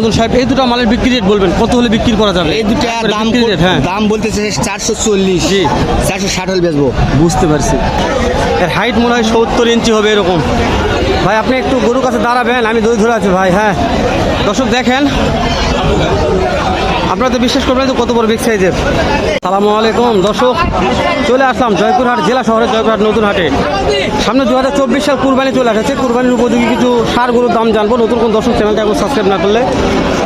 মাদুন সাহেব এই দুটো মালের বিক্রি রেট বলবেন কত হলে বিক্রি করা যাবে? এই দুটো একবারে দাম হ্যাঁ। দাম বলতেছে চারশো চল্লিশ। জি। চারশো ষাট হলে বেচবো। বুঝতে পারছি। এর হাইট মনে হয় সত্তর ইঞ্চি হবে এরকম। ভাই আপনি একটু গরুর কাছে দাঁড়াবেন আমি দই ধরে আছি ভাই হ্যাঁ। দর্শক দেখেন আপনারা তো বিশ্বাস করবেন তো কত বড় বিগ সাইজের সালামু আলাইকুম, দর্শক, চলে আসলাম জয়পুরহাট জেলা শহরে, জয়পুরহাট নতুন হাটে সামনে দু হাজার চব্বিশ সাল কুরবানি চলে আসছে কুরবানির উপযোগী কিছু সার গরুর দাম জানব। নতুন কোন দর্শক চ্যানেলটা এখন সাবস্ক্রাইব না করলে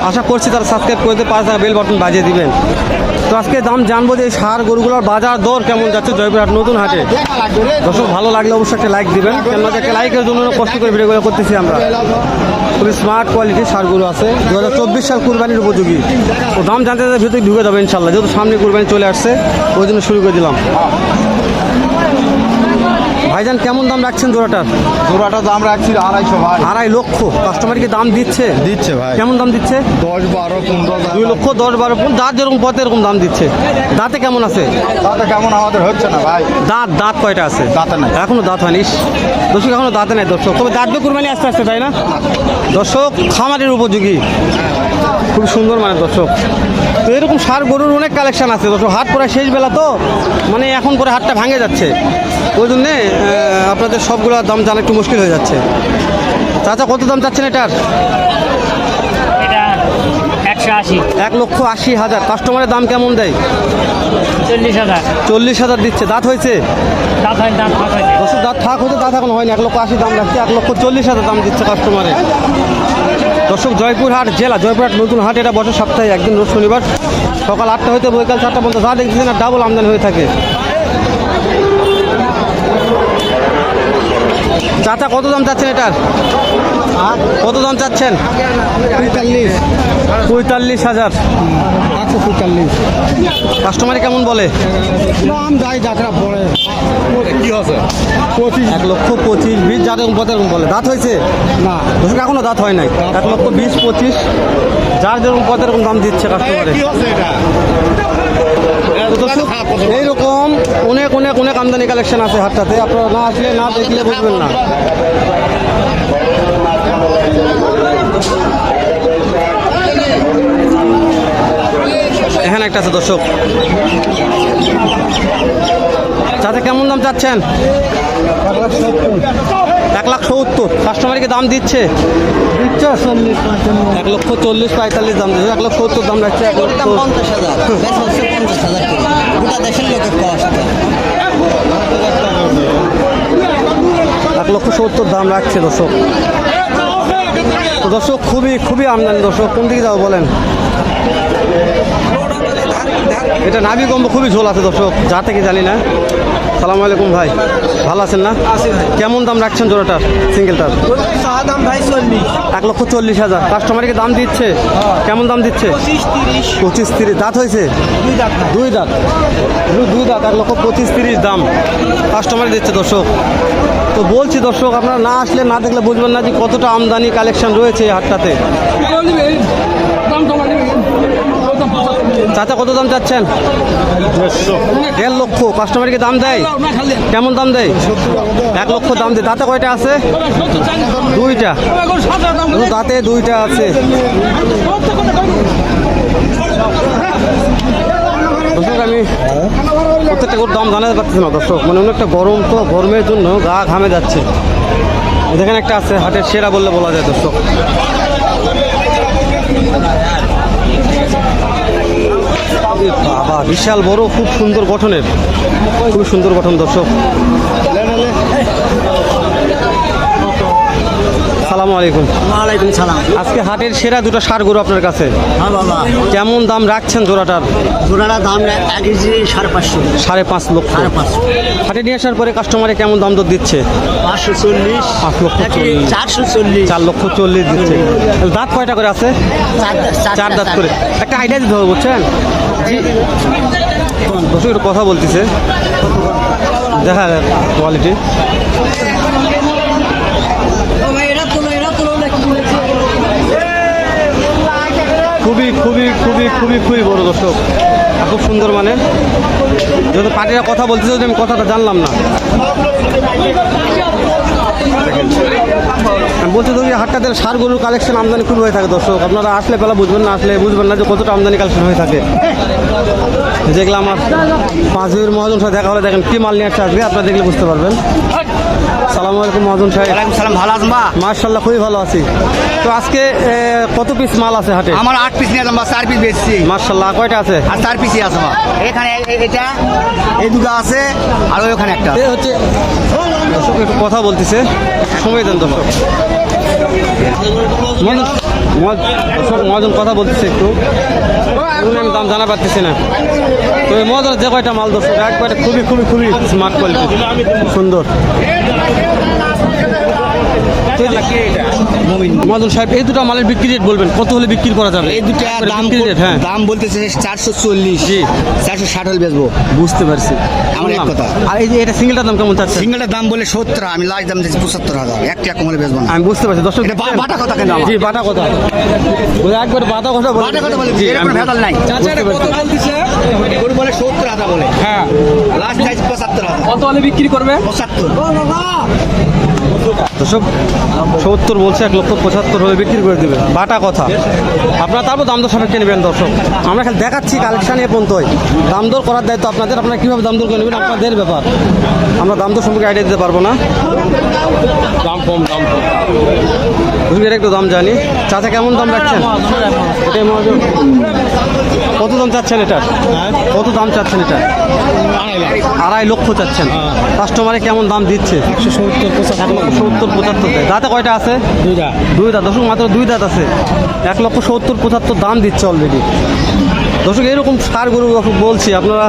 আশা করছি তারা সাবস্ক্রাইব করে পাঁচ টাকা বেল বাটন বাজিয়ে দিবেন। তো আজকে দাম জানব যে সার গরুগুলোর বাজার দর কেমন যাচ্ছে জয়পুরহাট নতুন হাটে দর্শক, ভালো লাগলে অবশ্যই একটা লাইক দিবেন। কেননা একটা লাইকের জন্য কষ্ট করে ভিডিওগুলো করতেছি আমরা। খুবই স্মার্ট কোয়ালিটির সারগুলো আছে। দু হাজার চব্বিশ সাল কুরবানির উপযোগী। দাম জানতে জানতে ভিতরে ঢুকে যাবে ইনশাল্লাহ। যেহেতু সামনে কুরবানি চলে আসছে ওই জন্য শুরু করে দিলাম। ভাইজান কেমন দাম রাখছেন জোড়াটার জোড়াটা দাম রাখছি আড়াইশো ভাই। আড়াই লক্ষ। কাস্টমার কি দাম দিচ্ছে? দিচ্ছে ভাই। কেমন দাম দিচ্ছে? দশ বারো পনেরো দুই লক্ষ দশ বারো পনেরো, দাঁত যেরকম পথে এরকম দাম দিচ্ছে। দাঁতে কেমন আছে? দাঁতে কেমন আমাদের হচ্ছে না ভাই। দাঁত দাঁত কয়টা আছে? দাঁতে নাই। এখনও দাঁত হয়নি দর্শক এখনও দাঁতে নাই দর্শক। তবে দাঁত দিয়ে কুরবানি আস্তে আসতে তাই না? দর্শক খামারের উপযোগী। খুব সুন্দর মানে দর্শক। তো এরকম সার গরুর অনেক কালেকশান আছে দর্শক। হাট পরে শেষ বেলা তো মানে এখন করে হাটটা ভাঙে যাচ্ছে। ওই জন্যে আপনাদের সবগুলোর দাম জানা একটু মুশকিল হয়ে যাচ্ছে। চাচা কত দাম চাচ্ছেন এটার? আশি। এক লক্ষ আশি হাজার। কাস্টমারের দাম কেমন দেয়? চল্লিশ হাজার। চল্লিশ হাজার দিচ্ছে। দাঁত হয়েছে? দাঁত থাক হতে দাঁত এখন হয়নি। এক লক্ষ আশি দাম রাখছে এক লক্ষ চল্লিশ হাজার দাম দিচ্ছে কাস্টমারে দর্শক, জয়পুরহাট জেলা, জয়পুরহাট নতুন হাট, এটা বছর সপ্তাহে একদিন রোজ শনিবার। সকাল আটটা হইতে বৈকাল চারটা পর্যন্ত। যা না ডাবল আমদানি হয়ে থাকে। চাচা কত দাম চাচ্ছেন এটার? কত দাম চাচ্ছেন? পঁয়তাল্লিশ। পঁয়তাল্লিশ হাজার। একশো পঁয়তাল্লিশ। কাস্টমারে কেমন বলে? দাম যাই যাত্রা পড়ে কি আছে? পঁচিশ। এক লক্ষ পঁচিশ বিশ যা এরকম পথে বলে। দাঁত হয়েছে? না। দর্শক এখনও দাঁত হয় নাই। এক লক্ষ বিশ পঁচিশ। যার যেরকম পথ এরকম দাম দিচ্ছে কাস্টমারে এইরকম অনেক অনেক অনেক আমদানি কালেকশন আছে হাটটাতে আপনারা না আসলে না দেখলে বুঝবেন না। এখানে একটা আছে দর্শক। চাচা, কেমন দাম চাচ্ছেন? এক লাখ সত্তর। কাস্টমারকে দাম দিচ্ছে? এক লক্ষ চল্লিশ পঁয়তাল্লিশ দাম দিচ্ছে। এক লক্ষ সত্তর দাম রাখছে এক লক্ষ। পঞ্চাশ হাজার বেশ হচ্ছে পঞ্চাশ হাজার করে গোটা দেশের লোকের কষ্ট এক লক্ষ সত্তর দাম রাখছে দর্শক। দর্শক, খুবই খুবই আমদানি দর্শক। কোন দিকে যাব বলেন? এটা নাভি কম্ব খুবই ঝোল আছে দর্শক। যা থেকে জানি না। সালাম আলাইকুম ভাই। ভালো আছেন না? কেমন দাম রাখছেন জোড়াটার, সিঙ্গেলটার? এক লক্ষ চল্লিশ হাজার। কাস্টমারকে দাম দিচ্ছে? কেমন দাম দিচ্ছে? পঁচিশ তিরিশ। দাঁত হয়েছে? দুই দাঁত। দুই দাঁত। এক লক্ষ পঁচিশ তিরিশ দাম। কাস্টমার দিচ্ছে দর্শক। তো বলছি দর্শক, আপনারা না আসলে না দেখলে বুঝবেন না যে কতটা আমদানি কালেকশন রয়েছে এই হাটটাতে। চাচা, কত দাম চাচ্ছেন? দেড় লক্ষ। কাস্টমারকে দাম দেয়? কেমন দাম দেয়? এক লক্ষ দাম দেয়। দাঁতে কয়টা আছে? দুইটা। দাঁতে দুইটা আছে। প্রত্যেকটা গরুর দাম জানাতে পারতেছে না দর্শক। মানে অনেকটা গরম তো, গরমের জন্য গা ঘামে যাচ্ছে। দেখেন একটা আছে, হাটের সেরা বললে বলা যায় দর্শক। বাবা, বিশাল বড়, খুব সুন্দর গঠনের। খুব সুন্দর গঠন দর্শক। সালামু আলাইকুম। ওয়ালাইকুম সালাম। আজকে হাটের সেরা দুটো সার গরু আপনার কাছে। হ্যাঁ বাবা। কেমন দাম রাখছেন জোড়াটার? জোড়াটা দাম এক কেজি সাড়ে পাঁচশো। সাড়ে পাঁচ লক্ষ। সাড়ে পাঁচশো হাটে নিয়ে আসার পরে কাস্টমারে কেমন দাম দর দিচ্ছে? পাঁচশো চল্লিশ। পাঁচ লক্ষ চল্লিশ। চারশো চল্লিশ। চার লক্ষ চল্লিশ দিচ্ছে। দাঁত কয়টা করে আছে? চার দাঁত করে। একটা আইডিয়া দিতে হবে বুঝছেন? দর্শক একটু কথা বলতেছে। দেখা যাক কোয়ালিটি খুবই খুবই খুবই খুবই বড় দর্শক। খুব সুন্দর মানে। যদি পার্টিরা কথা বলতেছে আমি কথাটা জানলাম না। তো এই হাটটাতে সার গরুর কালেকশন আমদানি খুব হয়ে থাকে দর্শক। আপনারা আসলে পেলা বুঝবেন না, আসলে বুঝবেন না যে কতটা আমদানি কালেকশন হয়ে থাকে। যেগুলো আমার পাঁচ বিয়ের মহাজন সাহেব দেখা হলে দেখেন কি মাল নিয়ে আসছে আজকে আপনারা দেখলে বুঝতে পারবেন। সালাম আলাইকুম মহাজন সাহেব। সালাম ভালো আছেন বা? মার্শাল্লাহ খুবই ভালো আছি। তো আজকে কত পিস মাল আছে হাটে? আমার আট পিস নিয়ে বা চার পিস বেচছি। মার্শাল্লাহ কয়টা আছে? আর চার পিসই আছে বা। এখানে এটা এই দুটো আছে আর ওখানে একটা। হচ্ছে একটু কথা বলতেছে। সময় দেন দর্শক। মহাজন কথা বলতেছে একটু। আমি দাম জানা পারতেছি না। তো এই মহাজনের যে কয়টা মাল দর্শক একবারে খুবই খুবই খুবই স্মার্ট কোয়ালিটি সুন্দর। মহাজন সাহেব এই দুটো মালের বিক্রি রেট বলবেন কত হলে বিক্রি করা যাবে? এই দুটো দাম রেট হ্যাঁ। দাম বলতেছে চারশো চল্লিশ। জি। চারশো ষাট হলে বেচবো। বুঝতে পারছি। আমার এক কথা। আর এই যে এটা সিঙ্গেলটার দাম কেমন চাচ্ছে? সিঙ্গেলের দাম বলে সত্তর আমি লাস্ট দাম দিচ্ছি পঁচাত্তর হাজার। একটা কম হলে বেচবো না। আমি বুঝতে পারছি দর্শক বাটা কথা কেন? জি বাটা কথা। একবার বাটা কথা বলে বাটা কথা বলে জি, এর কোনো আমি- ভেজাল নাই। বুঝতে পারছি। গরু বলে সত্তর হাজার বলে। হ্যাঁ। লাস্ট চাইছি পঁচাত্তর হাজার। কত হলে বিক্রি করবে? পঁচাত্তর। দর্শক, সত্তর বলছে, এক লক্ষ পঁচাত্তর হয়ে বিক্রি করে দেবে বাটা কথা। আপনারা তারপর দাম দর সাপেক্ষে নেবেন, দর্শক। আমরা খালি দেখাচ্ছি কালেকশন এ পর্যন্তই। দাম দর করার দায়িত্ব আপনাদের। আপনারা কীভাবে দাম দর করে নেবেন, আপনাদের ব্যাপার। আমরা দাম দর সম্পর্কে আইডিয়া দিতে পারব না। দাম কম দাম কম। দুধের একটু দাম জানি। চাচা কেমন দাম রাখছেন? এটাই মহাজন। কত দাম চাচ্ছেন এটা কত দাম চাচ্ছেন এটা আড়াই লক্ষ চাচ্ছেন। কাস্টমারে কেমন দাম দিচ্ছে? সত্তর পঁচাত্তর। দাঁতে কয়টা আছে? দুই দাঁত। দশক মাত্র দুই দাঁত আছে। এক লক্ষ সত্তর পঁচাত্তর দাম দিচ্ছে অলরেডি দর্শক এরকম সার গরু বলছি আপনারা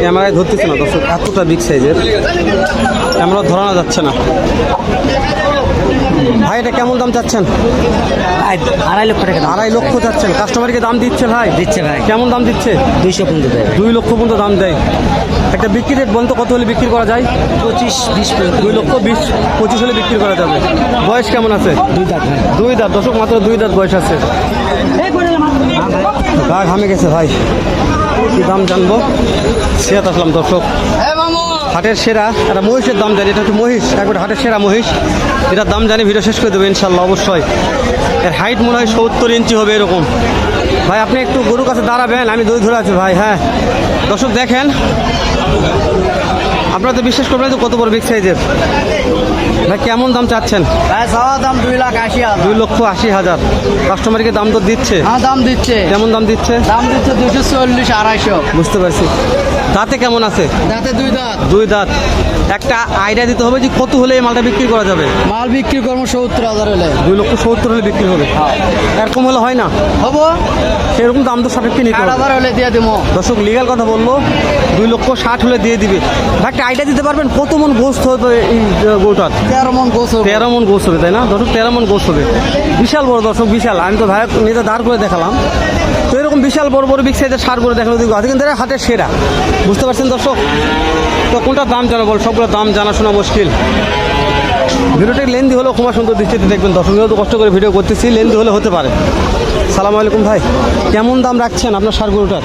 ক্যামেরায় ধরতেছে না দর্শক এতটা বিগ সাইজের ক্যামেরা ধরানো যাচ্ছে না। ভাই এটা কেমন দাম চাচ্ছেন? আড়াই লক্ষ টাকা আড়াই লক্ষ চাচ্ছেন। কাস্টমারকে দাম দিচ্ছে ভাই? দিচ্ছে ভাই। কেমন দাম দিচ্ছে? দুইশো পর্যন্ত দেয় দুই লক্ষ পর্যন্ত দাম দেয়। একটা বিক্রি রেট বলতো কত হলে বিক্রি করা যায়? পঁচিশ বিশ দুই লক্ষ বিশ পঁচিশ হলে বিক্রি করা যাবে। বয়স কেমন আছে? দুই দাঁত দুই দাঁত দশক মাত্র দুই দাঁত বয়স আছে। গা ঘামে গেছে ভাই। কি দাম জানব? সিয়াত আসলাম, দর্শক। হাটের সেরা, একটা মহিষের দাম জানি, এটা হচ্ছে মহিষ, একবার হাটের সেরা মহিষ। এটার দাম জানি ভিডিও শেষ করে দেবো ইনশাল্লাহ অবশ্যই। এর হাইট মনে হয় সত্তর ইঞ্চি হবে এরকম। ভাই, আপনি একটু গরুর কাছে দাঁড়াবেন, আমি দই ধরে আছি, ভাই হ্যাঁ। দর্শক, দেখেন। আপনারা তো বিশ্বাস করবেন কত বড় বিগ সাইজের ভাই কেমন দাম চাচ্ছেন? দাম দুই লাখ আশি হাজার। দুই লক্ষ আশি হাজার। কাস্টমারকে দাম তো দিচ্ছে। হ্যাঁ দাম দিচ্ছে। কেমন দাম দিচ্ছে? দাম দিচ্ছে দুশো চল্লিশ আড়াইশো। বুঝতে পারছি। দাঁতে কেমন আছে? দাঁতে দুই দাঁত। দুই দাঁত। একটা আইডিয়া দিতে হবে যে কত হলে এই মালটা বিক্রি করা যাবে। মাল বিক্রি করব সত্তর হাজার হলে। দুই লক্ষ সত্তর হলে বিক্রি হবে। এরকম হলে হয় না। হব। সেরকম দাম তো সাপেক্ষে নিতে হাজার হলে দিয়ে দেবো। দর্শক লিগাল কথা বলল দুই লক্ষ ষাট হলে দিয়ে দিবে। একটা আইডিয়া দিতে পারবেন কত মন গোস্ত হবে এই গোটার তেরো মন গোসল তেরো মন গোস্ত হবে তাই না? দর্শক তেরো মন গোস হবে। বিশাল বড় দর্শক বিশাল। আমি তো ভাই নিজে দাঁড় করে দেখালাম। তো এরকম বিশাল বড় বড় বিগ সাইজের সার করে আছে কিন্তু হাতের সেরা। বুঝতে পারছেন দর্শক? তো কোনটা দাম জানা বল সবগুলো দাম জানাশোনা মুশকিল। ভিডিওটি লেন্দি হলেও ক্ষমা সুন্দর দৃষ্টিতে দেখবেন। দর্শক যেহেতু কষ্ট করে ভিডিও করতেছি লেন্দি হলে হতে পারে। সালাম আলাইকুম ভাই কেমন দাম রাখছেন আপনার সার গরুটার?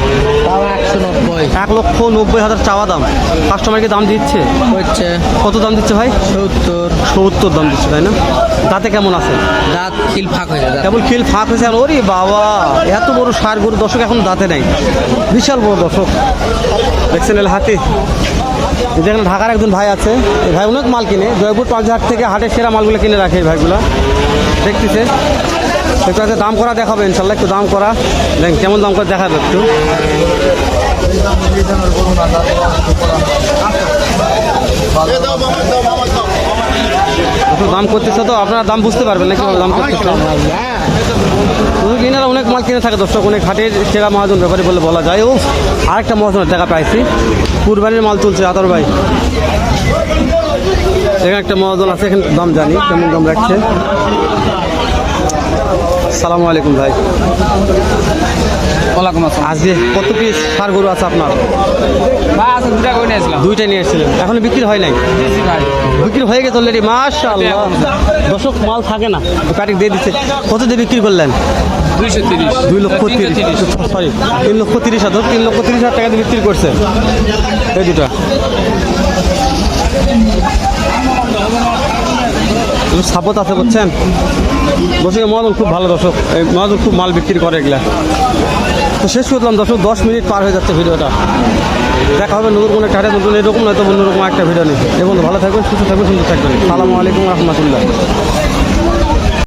একশো নব্বই। এক লক্ষ নব্বই হাজার চাওয়া দাম। কাস্টমারকে দাম দিচ্ছে? হচ্ছে কত দাম দিচ্ছে ভাই? সত্তর। সত্তর দাম দিচ্ছে তাই না? দাঁতে কেমন আছে? দাঁত খিল ফাঁক হয়ে যায় কেবল খিল ফাঁক হয়েছে আর ওরে বাবা এত বড় সার গরু দর্শক এখন দাঁতে নাই। বিশাল বড় দর্শক। দেখছেন এল হাতি যেখানে ঢাকার একজন ভাই আছে। ভাই অনেক মাল কিনে। জয়পুর পাঁচহাট থেকে হাটের সেরা মালগুলো কিনে রাখে এই ভাইগুলা। দেখতেছে। একটু আজকে দাম করা দেখাবে ইনশাল্লাহ, একটু দাম করা। দেখেন কেমন দাম করে দেখাবে একটু। দাম করতেছে তো, আপনারা দাম বুঝতে পারবেন না দাম করতেছে। কিনারা অনেক মাল কিনে থাকে দর্শক, অনেক হাটের সেরা মহাজন ব্যাপারে বলে বলা যায়। ও আরেকটা মহাজনের টাকা পাইছি। কুরবানির মাল তুলছে আতর ভাই। এখানে একটা মহাজন আছে, এখানে দাম জানি, কেমন দাম রাখছে। সালামু আলাইকুম ভাই। ওয়ালাইকুম আসসালাম। আজকে কত পিস সার গরু আছে আপনার? ভাই আজকে দুটা করে নিয়েছিলাম দুইটা নিয়ে এসেছিলেন এখনও বিক্রি হয় নাই? বিক্রি হয়ে। গেছে অলরেডি মাশাআল্লাহ। দশক মাল থাকে না। দিয়ে দিচ্ছে। কত দিয়ে বিক্রি করলেন? দুই লক্ষ তিরিশ। সরি তিন লক্ষ তিরিশ হাজার। তিন লক্ষ তিরিশ হাজার টাকা দিয়ে বিক্রি করছে। এই দুটা। সাপোর্ট আছে বুঝছেন? বসে মহাজন খুব ভালো দর্শক। এই মহাজন খুব মাল বিক্রি করে এগুলা। তো শেষ করলাম দশ দশ মিনিট পার হয়ে যাচ্ছে ভিডিওটা। দেখা হবে নতুন কোনো একটা নতুন এরকম, নয়তো অন্যরকম একটা ভিডিও নেই এবং ভালো থাকবেন, সুস্থ থাকবেন, সুন্দর থাকবেন। সালামু আলাইকুম রহমতুল্লাহ।